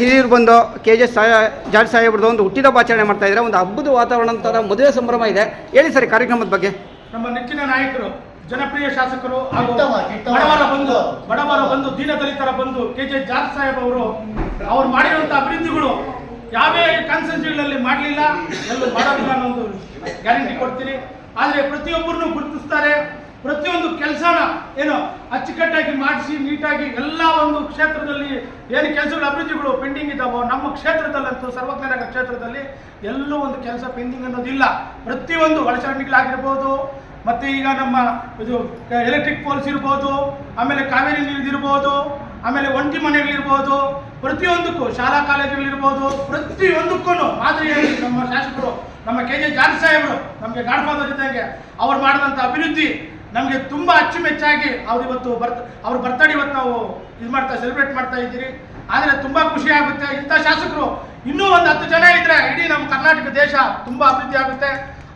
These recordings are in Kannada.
ಹಿರಿಯರು ಬಂದು ಕೆ ಜೆ ಸಾಯ ಜಾಡ್ ಸಾಹೇಬ್ರದ್ದು ಒಂದು ಹುಟ್ಟಿದ ಆಚರಣೆ ಮಾಡ್ತಾ ಇದ್ದಾರೆ ಒಂದು ಹಬ್ಬದ ವಾತಾವರಣ ಥರ ಮದುವೆ ಸಂಭ್ರಮ ಇದೆ. ಹೇಳಿ ಸರ್ ಈ ಕಾರ್ಯಕ್ರಮದ ಬಗ್ಗೆ. ನಮ್ಮ ನೆಚ್ಚಿನ ನಾಯಕರು ಜನಪ್ರಿಯ ಶಾಸಕರು ಹಾಗೂ. ಬಡವರ ಬಂದು ಬಡವರ ಬಂಧು ದೀನದಲಿತರ ಬಂಧು ಕೆ ಜೆ ಜಾರ್ಜ್ ಸಾಹೇಬ್ ಅವರು ಅವ್ರು ಮಾಡಿರುವಂಥ ಅಭಿವೃದ್ಧಿಗಳು ಯಾವೇ ಕಾನ್ಸ್ಟೆನ್ಸಿಗಳಲ್ಲಿ ಮಾಡಲಿಲ್ಲ ಎಲ್ಲೂ ಮಾಡೋದಿಲ್ಲ ಅನ್ನೋ ಒಂದು ಗ್ಯಾರಂಟಿ ಕೊಡ್ತೀನಿ. ಆದರೆ ಪ್ರತಿಯೊಬ್ಬರನ್ನು ಗುರುತಿಸ್ತಾರೆ. ಪ್ರತಿಯೊಂದು ಕೆಲಸನ ಏನು ಅಚ್ಚುಕಟ್ಟಾಗಿ ಮಾಡಿಸಿ, ನೀಟಾಗಿ ಎಲ್ಲ ಒಂದು ಕ್ಷೇತ್ರದಲ್ಲಿ ಏನು ಕೆಲಸಗಳು, ಅಭಿವೃದ್ಧಿಗಳು ಪೆಂಡಿಂಗ್ ಇದ್ದಾವೋ, ನಮ್ಮ ಕ್ಷೇತ್ರದಲ್ಲಂತೂ ಸರ್ವಜ್ಞಾನ ಕ್ಷೇತ್ರದಲ್ಲಿ ಎಲ್ಲೂ ಒಂದು ಕೆಲಸ ಪೆಂಡಿಂಗ್ ಅನ್ನೋದಿಲ್ಲ. ಪ್ರತಿಯೊಂದು ಒಳಚರಂಡಿಗಳಾಗಿರ್ಬೋದು, ಮತ್ತು ಈಗ ನಮ್ಮ ಇದು ಎಲೆಕ್ಟ್ರಿಕ್ ಪೋಲ್ಸ್ ಇರ್ಬೋದು, ಆಮೇಲೆ ಕಾವೇರಿ ನೀರಿದಿರ್ಬೋದು ಆಮೇಲೆ ಒಂಟಿ ಮನೆಗಳಿರ್ಬೋದು, ಪ್ರತಿಯೊಂದಕ್ಕೂ ಶಾಲಾ ಕಾಲೇಜುಗಳಿರ್ಬೋದು, ಪ್ರತಿಯೊಂದಕ್ಕೂ ಮಾದರಿಯಲ್ಲಿ ನಮ್ಮ ಶಾಸಕರು, ನಮ್ಮ ಕೆ ಜೆ ಜಾರ್ಜ್ ಸಾಹೇಬರು, ನಮಗೆ ಗಾಡ್ ಫಾದರ್ ಇದ್ದಂಗೆ ಅವ್ರು ಮಾಡಿದಂಥ ಅಭಿವೃದ್ಧಿ ನಮಗೆ ತುಂಬ ಅಚ್ಚುಮೆಚ್ಚಾಗಿ ಅವ್ರು ಇವತ್ತು ಬರ್ತ್, ಅವ್ರ ಬರ್ತಡೇ ಇವತ್ತು ನಾವು ಇದು ಮಾಡ್ತಾ ಸೆಲೆಬ್ರೇಟ್ ಮಾಡ್ತಾ ಇದ್ದೀರಿ. ಆದರೆ ತುಂಬ ಖುಷಿ ಆಗುತ್ತೆ. ಇಂಥ ಶಾಸಕರು ಇನ್ನೂ ಒಂದು ಹತ್ತು ಜನ ಇದ್ದರೆ ಇಡೀ ನಮ್ಮ ಕರ್ನಾಟಕ ದೇಶ ತುಂಬ ಅಭಿವೃದ್ಧಿ ಆಗುತ್ತೆ.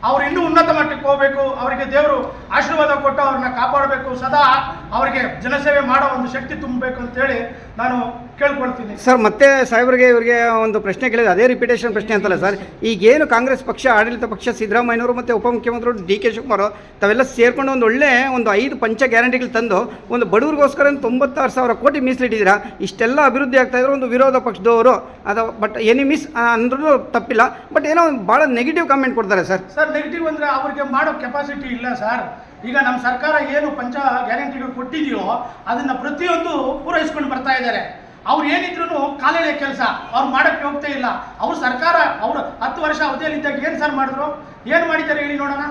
ಅವ್ರು ಇನ್ನೂ ಉನ್ನತ ಮಟ್ಟಕ್ಕೆ ಹೋಗಬೇಕು. ಅವರಿಗೆ ದೇವರು ಆಶೀರ್ವಾದ ಕೊಟ್ಟು ಅವ್ರನ್ನ ಕಾಪಾಡಬೇಕು. ಸದಾ ಅವರಿಗೆ ಜನಸೇವೆ ಮಾಡೋ ಒಂದು ಶಕ್ತಿ ತುಂಬಬೇಕು ಅಂತೇಳಿ ನಾನು ಕೇಳ್ಕೊಳ್ತೀನಿ. ಸರ್ ಮತ್ತೆ ಸಾಹೇಬ್ರಿಗೆ ಇವರಿಗೆ ಒಂದು ಪ್ರಶ್ನೆ ಕೇಳಿದ್ರೆ ಅದೇ ರಿಪಿಟೇಷನ್ ಪ್ರಶ್ನೆ ಅಂತಲ್ಲ ಸರ್. ಈಗೇನು ಕಾಂಗ್ರೆಸ್ ಪಕ್ಷ ಆಡಳಿತ ಪಕ್ಷ ಸಿದ್ದರಾಮಯ್ಯನವರು ಮತ್ತು ಉಪಮುಖ್ಯಮಂತ್ರಿ ಡಿ ಕೆ ಶಿವಕುಮಾರ್ ತಾವೆಲ್ಲ ಸೇರ್ಕೊಂಡು ಒಂದು ಒಳ್ಳೆ ಒಂದು ಐದು ಪಂಚ ಗ್ಯಾರಂಟಿಗಳು ತಂದು ಒಂದು ಬಡವರಿಗೋಸ್ಕರ ತೊಂಬತ್ತಾರು ಸಾವಿರ ಕೋಟಿ ಮೀಸಲಿಟ್ಟಿದ್ದೀರಾ? ಇಷ್ಟೆಲ್ಲ ಅಭಿವೃದ್ಧಿ ಆಗ್ತಾ ಇದ್ರೆ ಒಂದು ವಿರೋಧ ಪಕ್ಷದವರು ಅದು ಬಟ್ ಎನಿ ಮಿಸ್ ಅಂದ್ರೂ ತಪ್ಪಿಲ್ಲ. ಬಟ್ ಏನೋ ಒಂದು ಭಾಳ ನೆಗೆಟಿವ್ ಕಾಮೆಂಟ್ ಕೊಡ್ತಾರೆ ಸರ್. ಸರ್ ನೆಗೆಟಿವ್ ಅಂದರೆ ಅವ್ರಿಗೆ ಮಾಡೋ ಕೆಪಾಸಿಟಿ ಇಲ್ಲ ಸರ್. ಈಗ ನಮ್ಮ ಸರ್ಕಾರ ಏನು ಪಂಚ ಗ್ಯಾರಂಟಿಗಳು ಕೊಟ್ಟಿದೆಯೋ ಅದನ್ನ ಪ್ರತಿಯೊಂದು ಪೂರೈಸ್ಕೊಂಡು ಬರ್ತಾ ಇದ್ದಾರೆ. ಅವ್ರು ಏನಿದ್ರು ಕಾಲೇಳೆ ಕೆಲಸ. ಅವ್ರು ಮಾಡೋಕ್ಕೆ ಹೋಗ್ತಾ ಇಲ್ಲ. ಅವ್ರ ಸರ್ಕಾರ, ಅವರು ಹತ್ತು ವರ್ಷ ಅವಧಿಯಲ್ಲಿ ಇದ್ದಾಗ ಏನು ಸರ್ ಮಾಡಿದ್ರು? ಏನು ಮಾಡಿದ್ದಾರೆ ಹೇಳಿ ನೋಡೋಣ.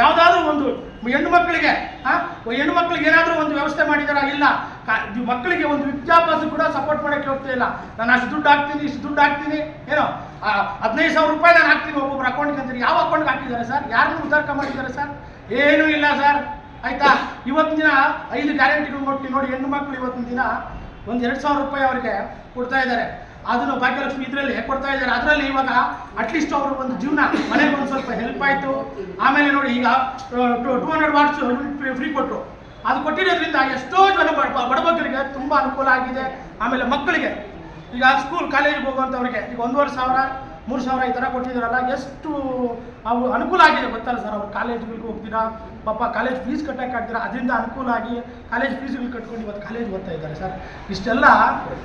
ಯಾವುದಾದ್ರೂ ಒಂದು ಹೆಣ್ಣು ಮಕ್ಕಳಿಗೆ ಹೆಣ್ಣು ಮಕ್ಕಳಿಗೆ ಏನಾದರೂ ಒಂದು ವ್ಯವಸ್ಥೆ ಮಾಡಿದಾರ? ಇಲ್ಲ. ಮಕ್ಕಳಿಗೆ ಒಂದು ವಿದ್ಯಾಭ್ಯಾಸ ಕೂಡ ಸಪೋರ್ಟ್ ಮಾಡೋಕ್ಕೆ ಹೋಗ್ತಾ ಇಲ್ಲ. ನಾನು ಅಷ್ಟು ದುಡ್ಡು ಹಾಕ್ತೀನಿ, ಇಷ್ಟು ದುಡ್ಡು ಹಾಕ್ತೀನಿ, ಏನೋ ಹದಿನೈದು ಸಾವಿರ ರೂಪಾಯಿ ನಾನು ಹಾಕ್ತೀನಿ ಒಬ್ಬೊಬ್ರು ಅಕೌಂಟ್ಗೆ ಅಂತೀನಿ ಯಾವ ಅಕೌಂಟ್ಗೆ ಹಾಕಿದ್ದಾರೆ ಸರ್? ಯಾರನ್ನು ಉದ್ದಾರಕ ಮಾಡಿದ್ದಾರೆ ಸರ್? ಏನೂ ಇಲ್ಲ ಸರ್. ಆಯಿತಾ? ಇವತ್ತಿನ ದಿನ ಐದು ಗ್ಯಾರಂಟಿಗಳು ಕೊಟ್ಟು ನೋಡಿ, ಹೆಣ್ಣು ಮಕ್ಕಳು ಇವತ್ತಿನ ದಿನ ಒಂದು ಎರಡು ಸಾವಿರ ರೂಪಾಯಿ ಅವರಿಗೆ ಕೊಡ್ತಾ ಇದ್ದಾರೆ. ಅದನ್ನು ಭಾಗ್ಯಲಕ್ಷ್ಮಿ ಇದರಲ್ಲಿ ಕೊಡ್ತಾ ಇದ್ದಾರೆ? ಅದರಲ್ಲಿ ಇವಾಗ ಅಟ್ಲೀಸ್ಟ್ ಅವರು ಒಂದು ಜೀವನ ಮನೆಗೆ ಒಂದು ಸ್ವಲ್ಪ ಹೆಲ್ಪ್ ಆಯಿತು. ಆಮೇಲೆ ನೋಡಿ ಈಗ ಟೂ ಹಂಡ್ರೆಡ್ ವಾಟ್ಸ್ ಫ್ರೀ ಕೊಟ್ಟರು ಅದು ಕೊಟ್ಟಿರೋದ್ರಿಂದ ಎಷ್ಟೋ ಜನ ಬಡಬಗ್ಗರಿಗೆ ತುಂಬ ಅನುಕೂಲ ಆಗಿದೆ. ಆಮೇಲೆ ಮಕ್ಕಳಿಗೆ, ಈಗ ಸ್ಕೂಲ್ ಕಾಲೇಜಿಗೆ ಹೋಗುವಂಥವ್ರಿಗೆ ಈಗ ಒಂದೂವರೆ ಸಾವಿರ, ಮೂರು ಸಾವಿರ ಈ ಥರ ಕೊಟ್ಟಿದ್ದಾರಲ್ಲ, ಎಷ್ಟು ಅವು ಅನುಕೂಲ ಆಗಿದೆ ಗೊತ್ತಲ್ಲ ಸರ್? ಅವ್ರು ಕಾಲೇಜ್ಗಳಿಗೆ ಹೋಗ್ತೀರಾ ಪಾಪ ಕಾಲೇಜ್ ಫೀಸ್ ಕಟ್ಟಕ್ಕೆ ಆಗ್ತೀರಾ ಅದರಿಂದ ಅನುಕೂಲ ಆಗಿ ಕಾಲೇಜ್ ಫೀಸ್ಗಳು ಕಟ್ಕೊಂಡು ಇವತ್ತು ಕಾಲೇಜ್ ಓದ್ತಾ ಇದ್ದಾರೆ ಸರ್. ಇಷ್ಟೆಲ್ಲ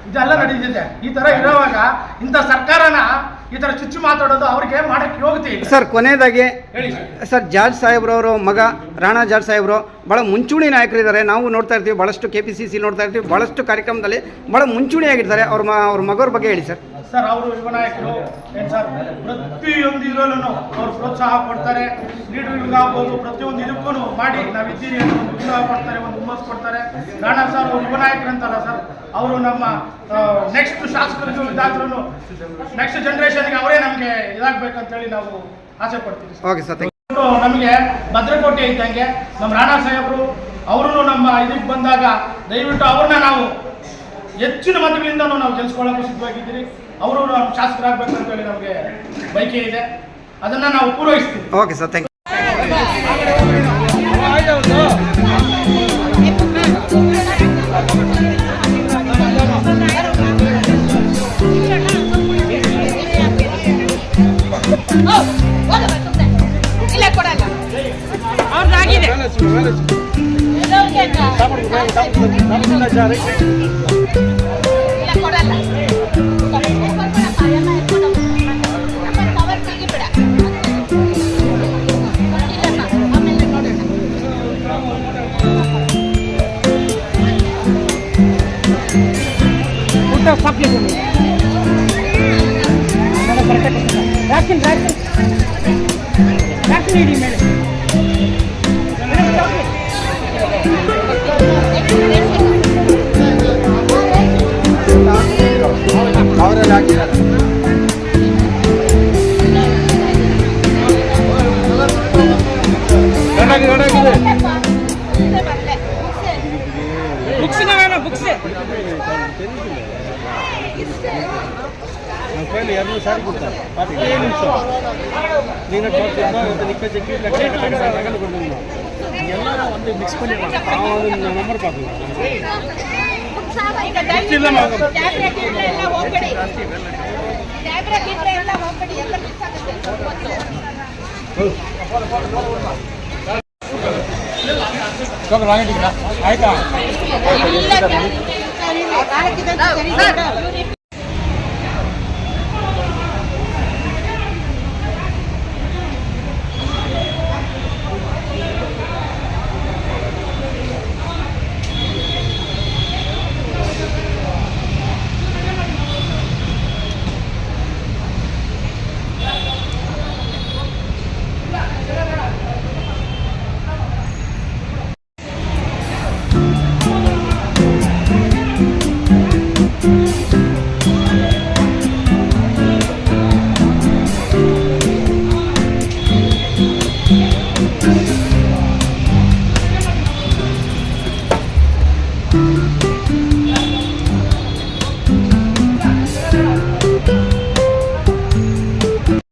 ಇದೆಲ್ಲ ನಡೀತಿದೆ ಈ ಥರ ಇರೋವಾಗ ಇಂಥ ಸರ್ಕಾರನ ಈ ಥರ ಚುಚ್ಚು ಮಾತಾಡೋದು ಅವ್ರಿಗೆ ಮಾಡೋಕ್ಕೆ ಯೋಗ್ಯತೆ ಇಲ್ಲ. ಸರ್ ಕೊನೆಯದಾಗಿ ಹೇಳಿ ಸರ್. ಜಾರ್ಜ್ ಸಾಹೇಬ್ರವರು ಮಗ ರಾಣಾ ಜಾರ್ಜ್ ಸಾಹೇಬ್ರು ಭಾಳ ಮುಂಚೂಣಿ ನಾಯಕರಿದ್ದಾರೆ. ನಾವು ನೋಡ್ತಾ ಇರ್ತೀವಿ ಭಾಳಷ್ಟು ಕೆ ಪಿ ಸಿ ಸಿ ನೋಡ್ತಾ ಇರ್ತೀವಿ ಭಾಳಷ್ಟು ಕಾರ್ಯಕ್ರಮದಲ್ಲಿ ಭಾಳ ಮುಂಚೂಣಿಯಾಗಿರ್ತಾರೆ ಅವ್ರ ಅವ್ರ ಮಗವ್ರ ಬಗ್ಗೆ ಹೇಳಿ ಸರ್. ಸರ್ ಅವರು ಯುವ ನಾಯಕರು ಏನು ಸರ್? ಪ್ರತಿಯೊಂದು ಇದರಲ್ಲೂ ಅವರು ಪ್ರೋತ್ಸಾಹ ಕೊಡ್ತಾರೆ ಲೀಡರ್ಗಳಾಗ್ಬೋದು ಪ್ರತಿಯೊಂದು ಇದಕ್ಕೂ ಮಾಡಿ ನಾವಿದ್ದೀರಿ ಅಂತ ಒಂದು ಉತ್ಸಾಹ ಕೊಡ್ತಾರೆ ಒಂದು ಹುಮ್ಮಸ್ ಕೊಡ್ತಾರೆ. ರಾಣಾ ಸರ್ ಅವರು ಯುವ ನಾಯಕರಂತಲ್ಲ ಸರ್ ಅವರು ನಮ್ಮ ನೆಕ್ಸ್ಟ್ ಶಾಸಕರು ಇದಾದ್ರೂ ನೆಕ್ಸ್ಟ್ ಜನ್ರೇಷನ್ಗೆ ಅವರೇ ನಮಗೆ ಇದಾಗಬೇಕಂತೇಳಿ ನಾವು ಆಸೆ ಪಡ್ತೀವಿ ಸರ್. ಓಕೆ ಸರ್ ನಮಗೆ ಭದ್ರಕೋಟೆ ಇದ್ದಂಗೆ ನಮ್ಮ ರಾಣಾ ಸಾಹೇಬರು ಅವರು ನಮ್ಮ ಇದಕ್ಕೆ ಬಂದಾಗ ದಯವಿಟ್ಟು ಅವ್ರನ್ನ ನಾವು ಹೆಚ್ಚಿನ ಮತಗಳಿಂದ ನಾವು ಗೆಲ್ಸ್ಕೊಳ್ಳೋಕೆ ಸಿದ್ಧವಾಗಿದ್ದೀರಿ. ಅವರು ಶಾಸಕರಾಗಬೇಕು ಅಂತೇಳಿ ನಮಗೆ ಬಯಕೆ ಇದೆ. ಅದನ್ನು ನಾವು ಪೂರೈಸ್ತೀವಿ ಓಕೆ ಸರ್ ಥ್ಯಾಂಕ್ ಇಲ್ಲ ಕೊಡಲ್ಲ ಅವ್ರದ್ದಾಗಿದೆ ಬುಕ್ಸಿನ ಮೊಬೈಲ್ ಎರಡು ಸಾರಿ ಕೊಡ್ತಾರೆ ಹತ್ತೇ ನಿಮಿಷ ನೀನು ನಿಕ್ಕ ಚೆಕ್ಕಿ ಎಲ್ಲ ಒಂದು ಮಿಕ್ಸ್ பண்ணி ನಂಬರ್ பார்க்கலாம் ಈಗ ದಯವಿಟ್ಟು ಟ್ಯಾಬ್ಲೆಟ್ ಇದ್ರೆ ಎಲ್ಲ ಹೋಗ್ಬೇಡಿ ಟ್ಯಾಬ್ಲೆಟ್ ಇದ್ರೆ